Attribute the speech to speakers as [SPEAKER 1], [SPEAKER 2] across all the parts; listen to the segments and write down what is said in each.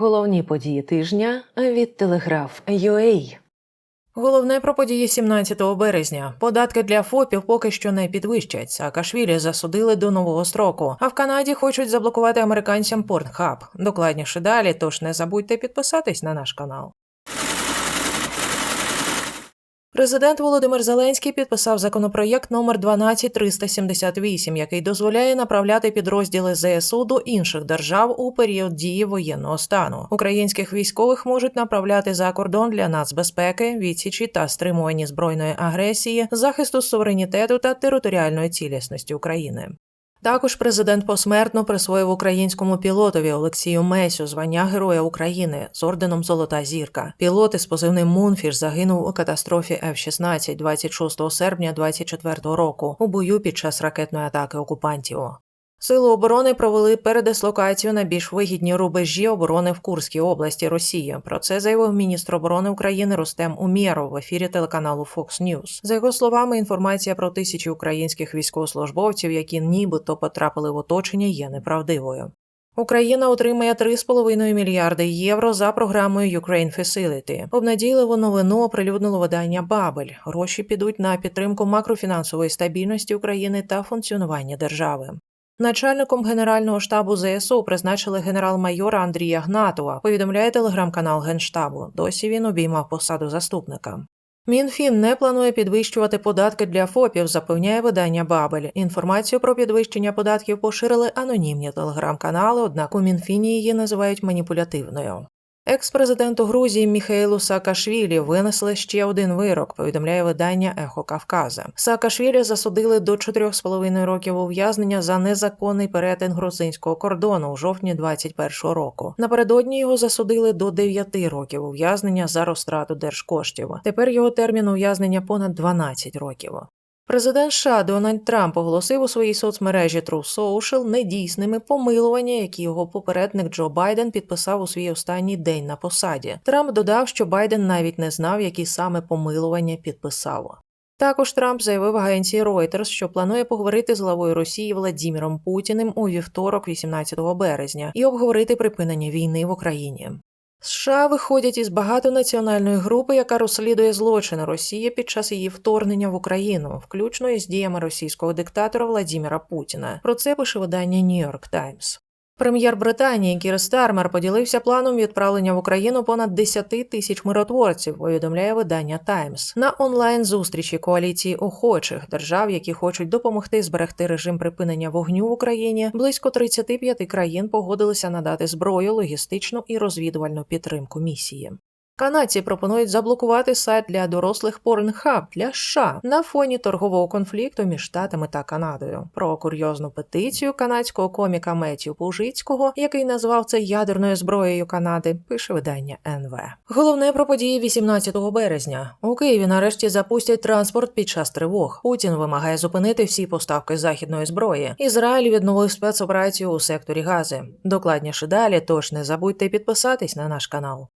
[SPEAKER 1] Головні події тижня від Телеграф UA.
[SPEAKER 2] Головне про події 17 березня. Податки для ФОПів поки що не підвищать. Саакашвілі засудили до нового строку. А в Канаді хочуть заблокувати американцям порнхаб. Докладніше далі, тож не забудьте підписатись на наш канал. Президент Володимир Зеленський підписав законопроєкт номер 12378, який дозволяє направляти підрозділи ЗСУ до інших держав у період дії воєнного стану. Українських військових можуть направляти за кордон для нацбезпеки, відсічі та стримування збройної агресії, захисту суверенітету та територіальної цілісності України. Також президент посмертно присвоїв українському пілотові Олексію Месю звання Героя України з орденом Золота зірка. Пілот із позивним Мунфіш загинув у катастрофі F-16 26 серпня 24 року у бою під час ракетної атаки окупантів. Сили оборони провели передислокацію на більш вигідні рубежі оборони в Курській області Росії. Про це заявив міністр оборони України Рустем Умєров в ефірі телеканалу Fox News. За його словами, інформація про тисячі українських військовослужбовців, які нібито потрапили в оточення, є неправдивою. Україна отримає 3,5 мільярди євро за програмою Ukraine Facility. Обнадійливу новину оприлюднило видання Бабель. Гроші підуть на підтримку макрофінансової стабільності України та функціонування держави. Начальником Генерального штабу ЗСУ призначили генерал-майора Андрія Гнатова. Повідомляє телеграм-канал Генштабу. Досі він обіймав посаду заступника. Мінфін не планує підвищувати податки для ФОПів, запевняє видання Бабель. Інформацію про підвищення податків поширили анонімні телеграм-канали, однак у Мінфіні її називають маніпулятивною. Екс-президенту Грузії Міхейлу Саакашвілі винесли ще один вирок, повідомляє видання Ехо Кавказа. Саакашвілі засудили до 4,5 років ув'язнення за незаконний перетин грузинського кордону у жовтні 21-го року. Напередодні його засудили до 9 років ув'язнення за розтрату держкоштів. Тепер його термін ув'язнення понад 12 років. Президент США Дональд Трамп оголосив у своїй соцмережі True Social недійсними помилування, які його попередник Джо Байден підписав у свій останній день на посаді. Трамп додав, що Байден навіть не знав, які саме помилування підписав. Також Трамп заявив агенції Reuters, що планує поговорити з главою Росії Владіміром Путіним у вівторок, 18 березня, і обговорити припинення війни в Україні. США виходять із багатонаціональної групи, яка розслідує злочини Росії під час її вторгнення в Україну, включно із діями російського диктатора Владіміра Путіна. Про це пише видання New York Times. Прем'єр Британії Кір Стармер поділився планом відправлення в Україну понад 10 тисяч миротворців. Повідомляє видання Таймс на онлайн зустрічі коаліції охочих держав, які хочуть допомогти зберегти режим припинення вогню в Україні. Близько 35 країн погодилися надати зброю, логістичну і розвідувальну підтримку місії. Канадці пропонують заблокувати сайт для дорослих Pornhub для США на фоні торгового конфлікту між штатами та Канадою. Про курйозну петицію канадського коміка Меттю Пужицького, який назвав це ядерною зброєю Канади, пише видання НВ. Головне про події 18 березня. У Києві нарешті запустять транспорт під час тривог. Путін вимагає зупинити всі поставки західної зброї. Ізраїль відновив спецоперацію у секторі Гази. Докладніше далі, тож не забудьте підписатись на наш канал.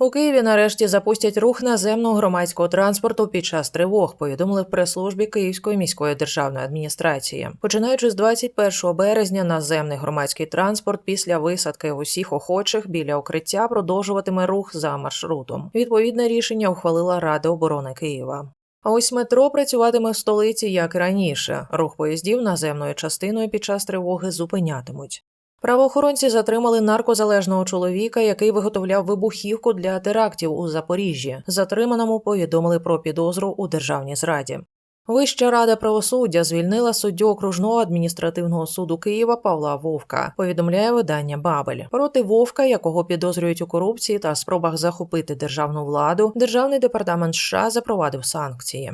[SPEAKER 2] У Києві нарешті запустять рух наземного громадського транспорту під час тривог. Повідомили в прес-службі Київської міської державної адміністрації. Починаючи з 21 березня, наземний громадський транспорт після висадки усіх охочих біля укриття продовжуватиме рух за маршрутом. Відповідне рішення ухвалила Рада оборони Києва. А ось метро працюватиме в столиці як раніше. Рух поїздів наземною частиною під час тривоги зупинятимуть. Правоохоронці затримали наркозалежного чоловіка, який виготовляв вибухівку для терактів у Запоріжжі. Затриманому повідомили про підозру у державній зраді. Вища рада правосуддя звільнила суддю окружного адміністративного суду Києва Павла Вовка. Повідомляє видання Бабель проти Вовка, якого підозрюють у корупції та спробах захопити державну владу. Державний департамент США запровадив санкції.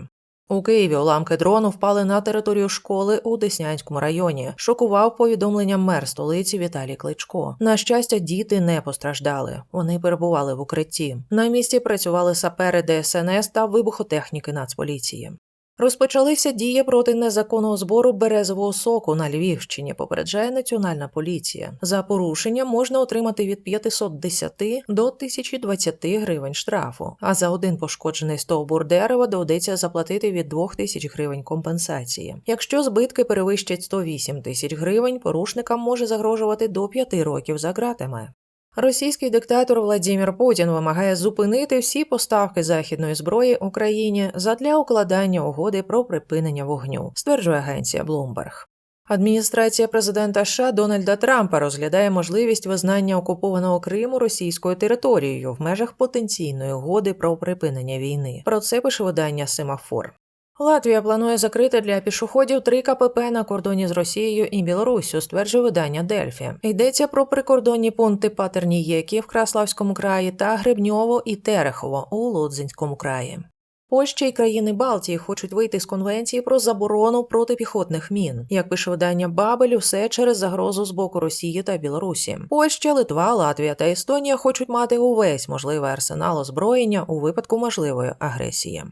[SPEAKER 2] У Києві уламки дрону впали на територію школи у Деснянському районі. Шокував повідомленням мер столиці Віталій Кличко. На щастя, діти не постраждали. Вони перебували в укритті. На місці працювали сапери ДСНС та вибухотехніки Нацполіції. Розпочалися дії проти незаконного збору березового соку на Львівщині, попереджає Національна поліція. За порушення можна отримати від 510 до 1020 гривень штрафу, а за один пошкоджений стовбур дерева доведеться заплатити від 2000 гривень компенсації. Якщо збитки перевищать 108 тисяч гривень, порушникам може загрожувати до 5 років за ґратами. Російський диктатор Владимир Путін вимагає зупинити всі поставки західної зброї Україні задля укладання угоди про припинення вогню, стверджує агенція Bloomberg. Адміністрація президента США Дональда Трампа розглядає можливість визнання окупованого Криму російською територією в межах потенційної угоди про припинення війни. Про це пише видання Семафор. Латвія планує закрити для пішоходів три КПП на кордоні з Росією і Білоруссю, стверджує видання Дельфі. Йдеться про прикордонні пункти Патернієки в Краславському краї та Гребньово і Терехово у Лодзинському краї. Польща і країни Балтії хочуть вийти з конвенції про заборону протипіхотних мін. Як пише видання Бабель, все через загрозу з боку Росії та Білорусі. Польща, Литва, Латвія та Естонія хочуть мати увесь можливий арсенал озброєння у випадку можливої агресії.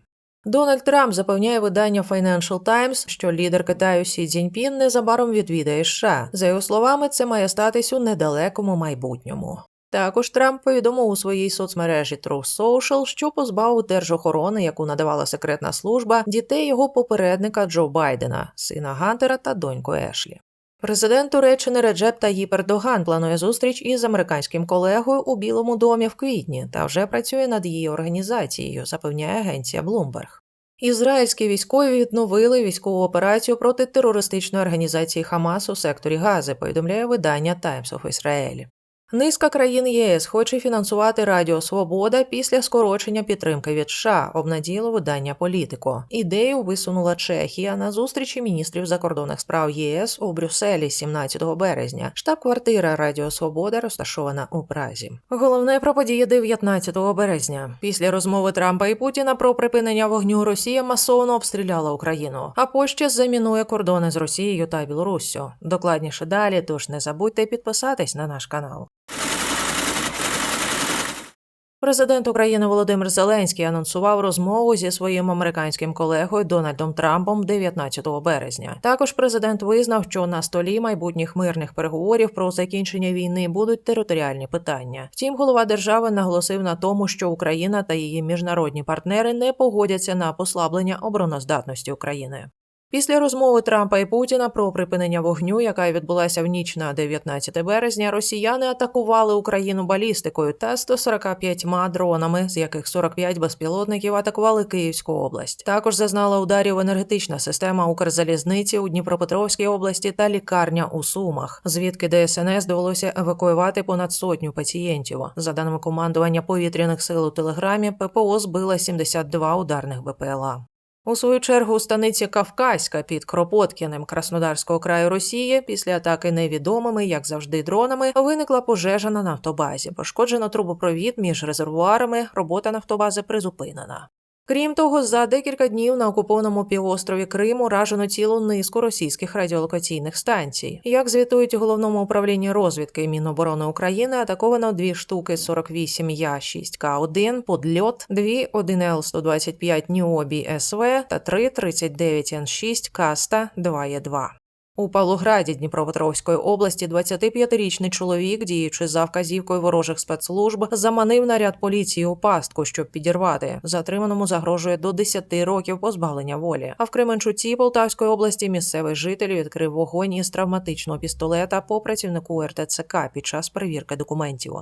[SPEAKER 2] Дональд Трамп запевняє видання Financial Times, що лідер Китаю Сі Цзіньпін незабаром відвідає США. За його словами, це має статись у недалекому майбутньому. Також Трамп повідомив у своїй соцмережі Truth Social, що позбавив держохорони, яку надавала секретна служба, дітей його попередника Джо Байдена, сина Гантера та доньку Ешлі. Президент Туреччини Реджеп Таїп Ердоган планує зустріч із американським колегою у Білому домі в квітні та вже працює над її організацією, запевняє агенція Bloomberg. Ізраїльські військові відновили військову операцію проти терористичної організації Хамас у секторі Гази, повідомляє видання Times of Israel. Низка країн ЄС хоче фінансувати Радіо Свобода після скорочення підтримки від США, обнадіяло видання Політико. Ідею висунула Чехія на зустрічі міністрів закордонних справ ЄС у Брюсселі 17 березня. Штаб-квартира Радіо Свобода розташована у Празі. Головне про події 19 березня. Після розмови Трампа і Путіна про припинення вогню Росія масово обстріляла Україну, а Польща замінує кордони з Росією та Білоруссю. Докладніше далі, тож не забудьте підписатись на наш канал. Президент України Володимир Зеленський анонсував розмову зі своїм американським колегою Дональдом Трампом 19 березня. Також президент визнав, що на столі майбутніх мирних переговорів про закінчення війни будуть територіальні питання. Втім, голова держави наголосив на тому, що Україна та її міжнародні партнери не погодяться на послаблення обороноздатності України. Після розмови Трампа і Путіна про припинення вогню, яка відбулася в ніч на 19 березня, росіяни атакували Україну балістикою та 145 дронами, з яких 45 безпілотників атакували Київську область. Також зазнала ударів енергетична система Укрзалізниці у Дніпропетровській області та лікарня у Сумах, звідки ДСНС довелося евакуювати понад сотню пацієнтів. За даними командування повітряних сил у телеграмі, ППО збила 72 ударних БПЛА. У свою чергу станиці Кавказька під Кропоткіним Краснодарського краю Росії після атаки невідомими, як завжди, дронами виникла пожежа на нафтобазі. Пошкоджено трубопровід між резервуарами. Робота нафтобази призупинена. Крім того, за декілька днів на окупованому півострові Криму ражено цілу низку російських радіолокаційних станцій. Як звітують у головному управлінні розвідки Міноборони України, атаковано дві штуки 48 Я 6 К 1 подльот, дві 1 Л 125 Ніобі СВ та три 39 Н 6 Каста 2 Є 2 у Павлограді Дніпропетровської області 25-річний чоловік, діючи за вказівкою ворожих спецслужб, заманив наряд поліції у пастку, щоб підірвати. Затриманому загрожує до 10 років позбавлення волі. А в Кременчуці Полтавської області місцевий житель відкрив вогонь із травматичного пістолета по працівнику РТЦК під час перевірки документів.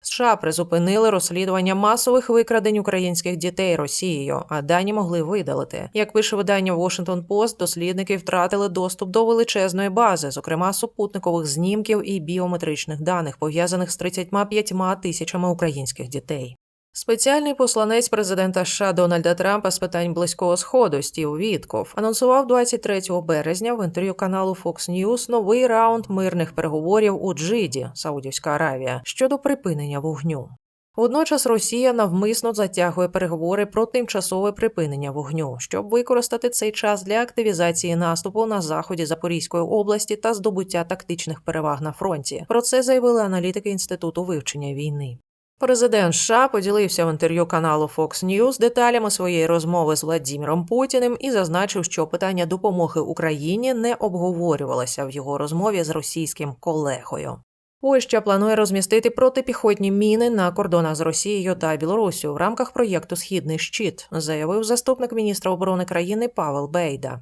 [SPEAKER 2] США призупинили розслідування масових викрадень українських дітей Росією, а дані могли видалити. Як пише видання Washington Post, дослідники втратили доступ до величезної бази, зокрема супутникових знімків і біометричних даних, пов'язаних з 35 тисячами українських дітей. Спеціальний посланець президента США Дональда Трампа з питань близького сходу Стів Вітков анонсував 23 березня в інтерв'ю каналу Fox News новий раунд мирних переговорів у Джиді, Саудівська Аравія, щодо припинення вогню. Водночас Росія навмисно затягує переговори про тимчасове припинення вогню, щоб використати цей час для активізації наступу на заході Запорізької області та здобуття тактичних переваг на фронті. Про це заявили аналітики інституту вивчення війни. Президент США поділився в інтерв'ю каналу Fox News деталями своєї розмови з Владіміром Путіним і зазначив, що питання допомоги Україні не обговорювалося в його розмові з російським колегою. Польща планує розмістити протипіхотні міни на кордонах з Росією та Білоруссю в рамках проєкту Східний щит, заявив заступник міністра оборони країни Павел Бейда.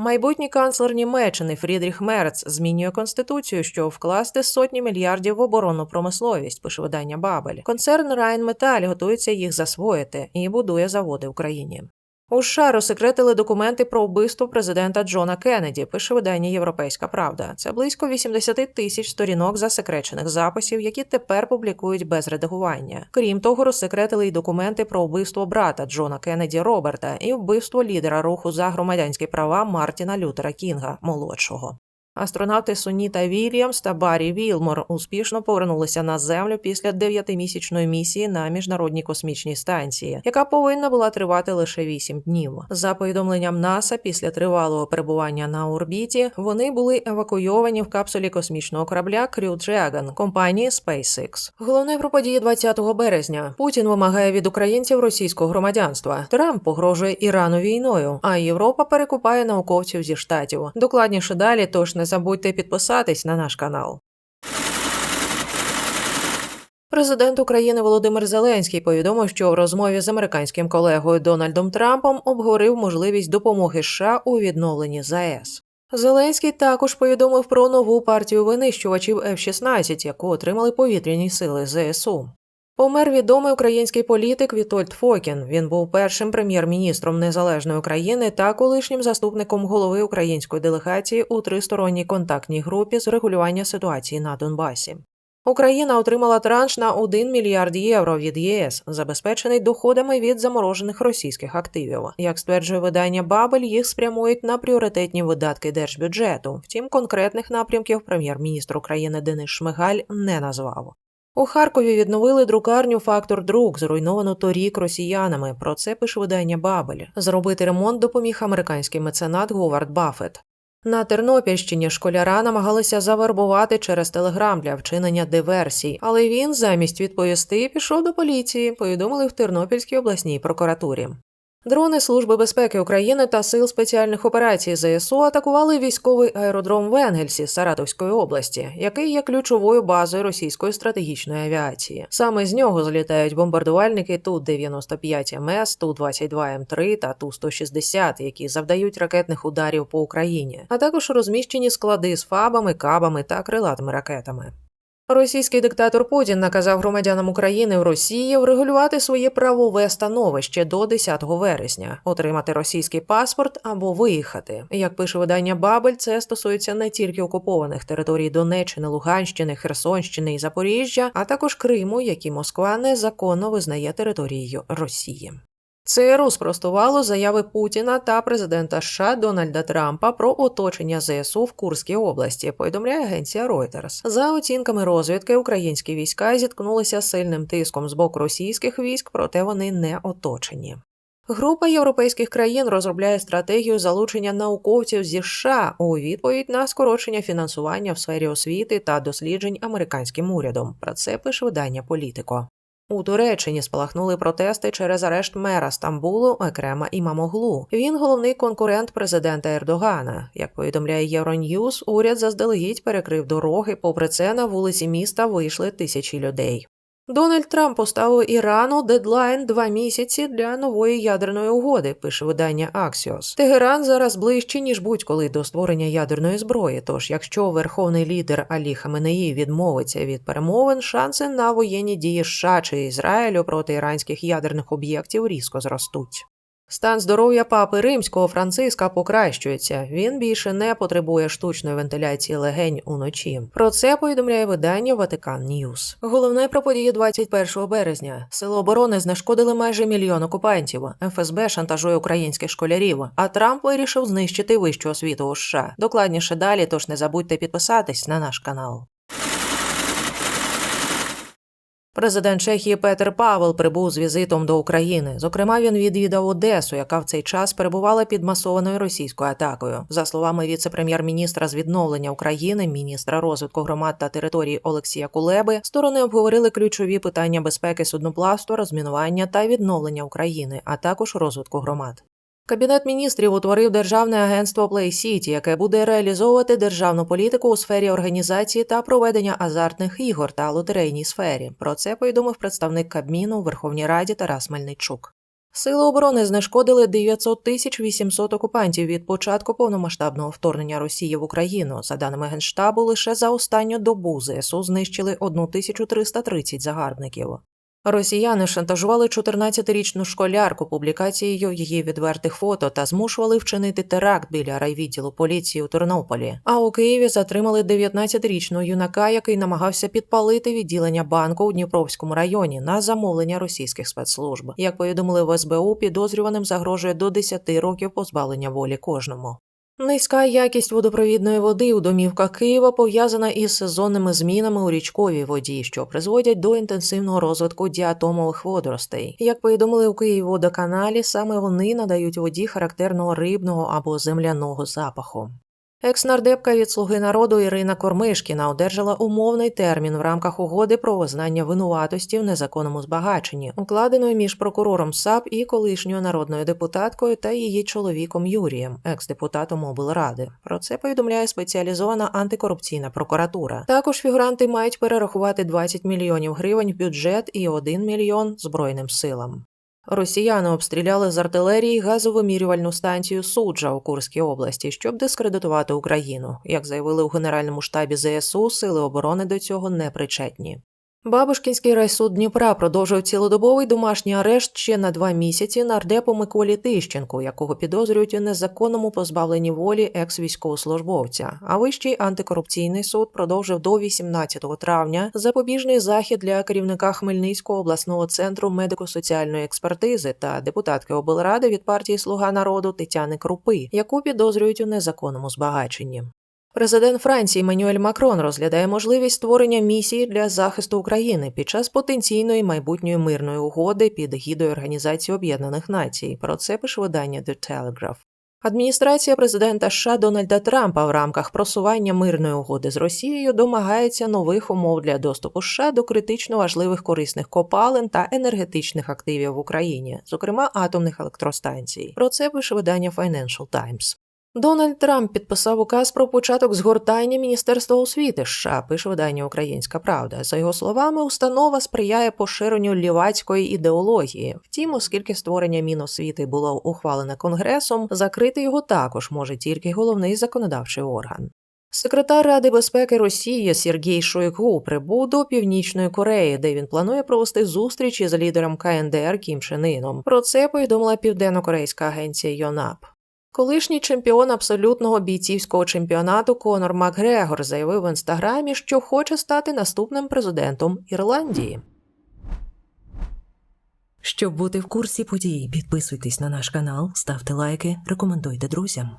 [SPEAKER 2] Майбутній канцлер Німеччини Фрідріх Мерц змінює конституцію, щоб вкласти сотні мільярдів в оборонну промисловість. Пише видання Бабель. Концерн Райнметаль готується їх засвоїти і будує заводи в Україні. У США розсекретили документи про вбивство президента Джона Кеннеді, пише видання Європейська Правда. Це близько 80 тисяч сторінок засекречених записів, які тепер публікують без редагування. Крім того, розсекретили й документи про вбивство брата Джона Кеннеді Роберта і вбивство лідера руху за громадянські права Мартіна Лютера Кінга молодшого. Астронавти Суніта Вільямс та Баррі Вілмор успішно повернулися на землю після дев'ятимісячної місії на міжнародній космічній станції, яка повинна була тривати лише вісім днів. За повідомленням НАСА, після тривалого перебування на орбіті вони були евакуйовані в капсулі космічного корабля Crew Dragon компанії SpaceX. Головне про події 20 березня. Путін вимагає від українців російського громадянства. Трамп погрожує Ірану війною, а Європа перекупає науковців зі штатів. Докладніше далі, тож не забудьте підписатись на наш канал. Президент України Володимир Зеленський повідомив, що в розмові з американським колегою Дональдом Трампом обговорив можливість допомоги США у відновленні ЗАЕС. Зеленський також повідомив про нову партію винищувачів F-16, яку отримали повітряні сили ЗСУ. Помер відомий український політик Вітольд Фокін. Він був першим прем'єр-міністром незалежної України та колишнім заступником голови української делегації у тристоронній контактній групі з регулювання ситуації на Донбасі. Україна отримала транш на 1 мільярд євро від ЄС, забезпечений доходами від заморожених російських активів. Як стверджує видання Бабель, їх спрямують на пріоритетні видатки держбюджету. Втім, конкретних напрямків прем'єр-міністр України Денис Шмигаль не назвав. У Харкові відновили друкарню Фактор Друк, зруйновану торік росіянами. Про це пише видання Бабель. Зробити ремонт допоміг американський меценат Говард Баффет. На Тернопільщині школяра намагалися завербувати через телеграм для вчинення диверсій, але він замість відповісти пішов до поліції. Повідомили в Тернопільській обласній прокуратурі. Дрони Служби безпеки України та Сил спеціальних операцій ЗСУ атакували військовий аеродром в Енгельсі Саратовської області, який є ключовою базою російської стратегічної авіації. Саме з нього злітають бомбардувальники Ту-95 МС, Ту-22 М3 та Ту-160, які завдають ракетних ударів по Україні, а також розміщені склади з фабами, кабами та крилатими ракетами. Російський диктатор Путін наказав громадянам України в Росії врегулювати своє правове становище до 10 вересня, отримати російський паспорт або виїхати. Як пише видання Бабель, це стосується не тільки окупованих територій Донеччини, Луганщини, Херсонщини і Запоріжжя, а також Криму, які Москва незаконно визнає територією Росії. ЦРУ спростувало заяви Путіна та президента США Дональда Трампа про оточення ЗСУ в Курській області. Повідомляє агенція Reuters. За оцінками розвідки, українські війська зіткнулися з сильним тиском з боку російських військ, проте вони не оточені. Група європейських країн розробляє стратегію залучення науковців зі США у відповідь на скорочення фінансування в сфері освіти та досліджень американським урядом. Про це пише видання Політико. У Туреччині спалахнули протести через арешт мера Стамбулу Екрема Імамоглу. Він головний конкурент президента Ердогана. Як повідомляє Євроньюз, уряд заздалегідь перекрив дороги. Попри це, на вулиці міста вийшли тисячі людей. Дональд Трамп поставив Ірану дедлайн два місяці для нової ядерної угоди. Пише видання Axios. Тегеран зараз ближче ніж будь-коли до створення ядерної зброї. Тож, якщо верховний лідер Алі Хаменеї відмовиться від перемовин, шанси на воєнні дії США чи Ізраїлю проти іранських ядерних об'єктів різко зростуть. Стан здоров'я папи римського Франциска покращується. Він більше не потребує штучної вентиляції легень уночі. Про це повідомляє видання Ватикан Ньюс. Головне про події 21 березня. Сили оборони знешкодили майже мільйон окупантів. ФСБ шантажує українських школярів. А Трамп вирішив знищити вищу освіту у США. Докладніше далі, тож не забудьте підписатись на наш канал. Президент Чехії Петер Павел прибув з візитом до України. Зокрема, він відвідав Одесу, яка в цей час перебувала під масованою російською атакою. За словами віце-прем'єр-міністра з відновлення України, міністра розвитку громад та територій Олексія Кулеби, сторони обговорили ключові питання безпеки судноплавства, розмінування та відновлення України, а також розвитку громад. Кабінет міністрів утворив державне агентство Play City, яке буде реалізовувати державну політику у сфері організації та проведення азартних ігор та лотерейній сфері. Про це повідомив представник Кабміну у Верховній Раді Тарас Мельничук. Сили оборони знешкодили 900 тисяч 800 окупантів від початку повномасштабного вторгнення Росії в Україну. За даними Генштабу, лише за останню добу ЗСУ знищили 1330 загарбників. Росіяни шантажували 14-річну школярку публікацією її відвертих фото та змушували вчинити теракт біля райвідділу поліції у Тернополі. А у Києві затримали 19-річного юнака, який намагався підпалити відділення банку у Дніпровському районі на замовлення російських спецслужб. Як повідомили в СБУ, підозрюваним загрожує до 10 років позбавлення волі кожному. Низька якість водопровідної води у домівках Києва пов'язана із сезонними змінами у річковій воді, що призводять до інтенсивного розвитку діатомових водоростей. Як повідомили у Київводоканалі, саме вони надають воді характерного рибного або земляного запаху. Екс-нардепка від слуги народу Ірина Кормишкіна одержала умовний термін в рамках угоди про визнання винуватості в незаконному збагаченні, укладеної між прокурором САП і колишньою народною депутаткою та її чоловіком Юрієм, екс-депутатом облради. Про це повідомляє спеціалізована антикорупційна прокуратура. Також фігуранти мають перерахувати 20 мільйонів гривень в бюджет і 1 мільйон збройним силам. Росіяни обстріляли з артилерії газовимірювальну станцію Суджа у Курській області, щоб дискредитувати Україну. Як заявили у Генеральному штабі ЗСУ, сили оборони до цього не причетні. Бабушкінський райсуд Дніпра продовжив цілодобовий домашній арешт ще на два місяці нардепу Миколі Тищенку, якого підозрюють у незаконному позбавленні волі екс-військовослужбовця. А вищий антикорупційний суд продовжив до 18 травня запобіжний захід для керівника Хмельницького обласного центру медико-соціальної експертизи та депутатки облради від партії Слуга народу Тетяни Крупи, яку підозрюють у незаконному збагаченні. Президент Франції Манюель Макрон розглядає можливість створення місії для захисту України під час потенційної майбутньої мирної угоди під гідою Організації Об'єднаних Націй. Про це пише видання The Telegraph. Адміністрація президента США Дональда Трампа в рамках просування мирної угоди з Росією домагається нових умов для доступу США до критично важливих корисних копалин та енергетичних активів в Україні, зокрема атомних електростанцій. Про це пише видання Financial Times. Дональд Трамп підписав указ про початок згортання Міністерства освіти США, пише видання Українська Правда. За його словами, установа сприяє поширенню лівацької ідеології. Втім, оскільки створення Міносвіти було ухвалене Конгресом, закрити його також може тільки головний законодавчий орган. Секретар Ради безпеки Росії Сергій Шойгу прибув до Північної Кореї, де він планує провести зустріч із лідером КНДР Кім Чен Іном. Про це повідомила південно-корейська агенція Йонап. Колишній чемпіон абсолютного бійцівського чемпіонату Конор Макгрегор заявив в інстаграмі, що хоче стати наступним президентом Ірландії.
[SPEAKER 1] Щоб бути в курсі подій, підписуйтесь на наш канал, ставте лайки, рекомендуйте друзям.